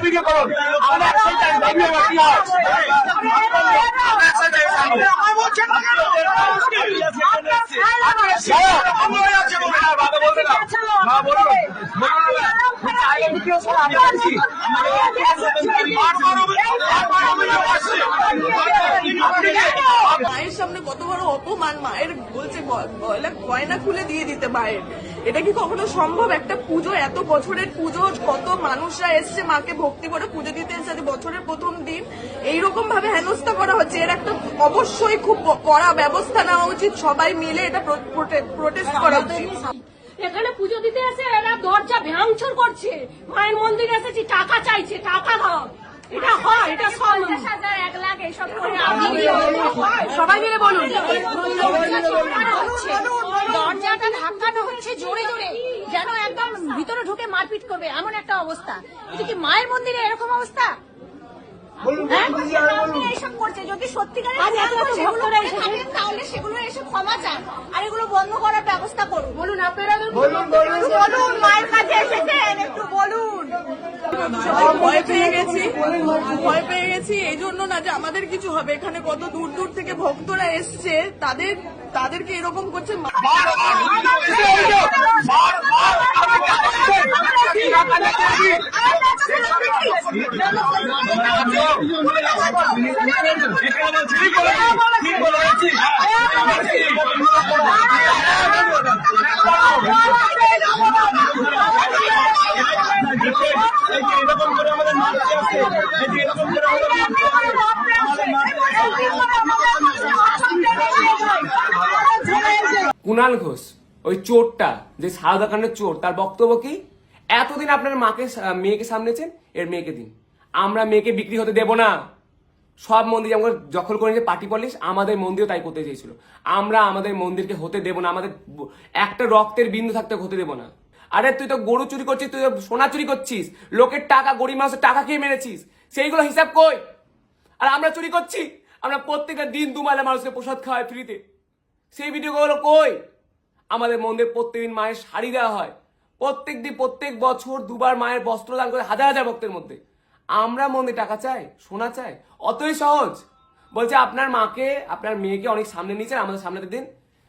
Video করুন আমরা একসাথে হয় আমরা না কেন? আমরা সামনে কত বড় অপমান মায়ের বলছে গয়না খুলে দিয়ে দিতে মায়ের। এটা কি কখনো সম্ভব? একটা পুজো এত বছরের পুজো কত মানুষরা এসছে মাকে ভক্তি করে পুজো দিতে এসছে বছরের প্রথম দিন। এইরকম ভাবে হেনস্থা করা হচ্ছে। এর একটা অবশ্যই খুব কড়া ব্যবস্থা নেওয়া উচিত। সবাই মিলে এটা প্রোটেস্ট করা উচিত। এখানে পুজো দিতে এসে এরা দরজা ভাঙচুর করছে। মায়ের মন্দিরে এসেছি টাকা চাইছে টাকা দাও। এটা হয় এটা সবাই মিলে বলুন। দরজাটা ধাক্কানো হচ্ছে জোরে জোরে। যেন একদম ভিতরে ঢুকে মারপিট করবে এমন একটা অবস্থা। এটা কি মায়ের মন্দিরে এরকম অবস্থা? হ্যাঁ? এইসব করছে যদি সত্যিকারের তাহলে সেগুলো এসে ক্ষমা চান। আর এগুলো বন্ধ করার ব্যবস্থা করুন। বলুন আপনারা বলুন মায়ের কাছে এসেছেন একটু বলুন সবাই ভয় পেয়ে গেছি। ভয় পেয়ে গেছি। এই জন্য না যে আমাদের কিছু হবে। এখানে কত দূর দূর থেকে ভক্তরা এসছে, তাদের, তাদেরকে এরকম করছে কুণাল ঘোষ, ওই চোরটা, যে সারদা কাণ্ডের চোর, তার বক্তব্য কি? এতদিন আপনার মাকে মেয়েকে সামনেছেন এর মেয়েকে দিন। আমরা মেয়েকে বিক্রি হতে দেব না। সব মন্দির যেমন দখল করে নিয়েছে পার্টি পলিশ, আমাদের মন্দিরও তাই করতে চেয়েছিল। আমরা আমাদের মন্দিরকে হতে দেব না, আমাদের একটা রক্তের বিন্দু থাকতে হতে দেব না। আরে তুই তো গরু চুরি করছিস, তুই তো সোনা চুরি করছিস। লোকের টাকা, গরিব মানুষের টাকা খেয়ে মেরেছিস। সেইগুলো হিসাব কই? আর আমরা চুরি করছি? আমরা প্রত্যেকটা দিন দুমালে মানুষকে প্রসাদ খাওয়াই ফ্রিতে। সেই ভিডিওগুলো কই? আমাদের মন্দির প্রত্যেকদিন মায়ের শাড়ি দেওয়া হয়। প্রত্যেক দিন, প্রত্যেক বছর দুবার মায়ের বস্ত্র দান করে হাজার হাজার ভক্তের মধ্যে। আমরা মন্দির টাকা চাই, সোনা চাই, অতই সহজ। বলছে, আপনার মাকে, আপনার মেয়েকে অনেক সামনে নিয়েছেন আমাদের সামনে দিন।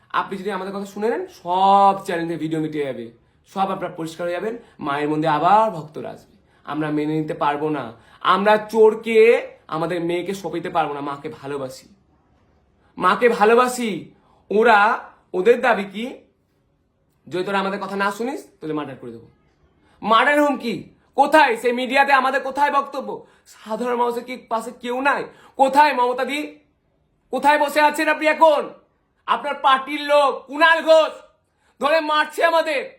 আপনি যদি আমাদের কথা শুনে নেন, সব চ্যানেলে ভিডিও মিটে যাবে। সব আপনার পরিষ্কার হয়ে যাবেন, মায়ের মধ্যে আবার ভক্তরা আসবে। আমরা মেনে নিতে পারব না। আমরা চোরকে, আমাদের মেয়েকে সপিতে পারব না, মাকে ভালোবাসি। মাকে ভালোবাসি। ওরা, ওদের দাবি কি? যদি তোরা আমাদের কথা না শুনিস, তাহলে মার্ডার করে দেবো। মার্ডার হুমকি কোথায়? সেই মিডিয়াতে আমাদের কোথায় বক্তব্য? সাধারণ মানুষের কি পাশে কেউ নাই? কোথায় মমতা দি? কোথায় বসে আছেন আপনি এখন? আপনার পার্টির লোক কুণাল ঘোষ। ধরে মারছে আমাদের।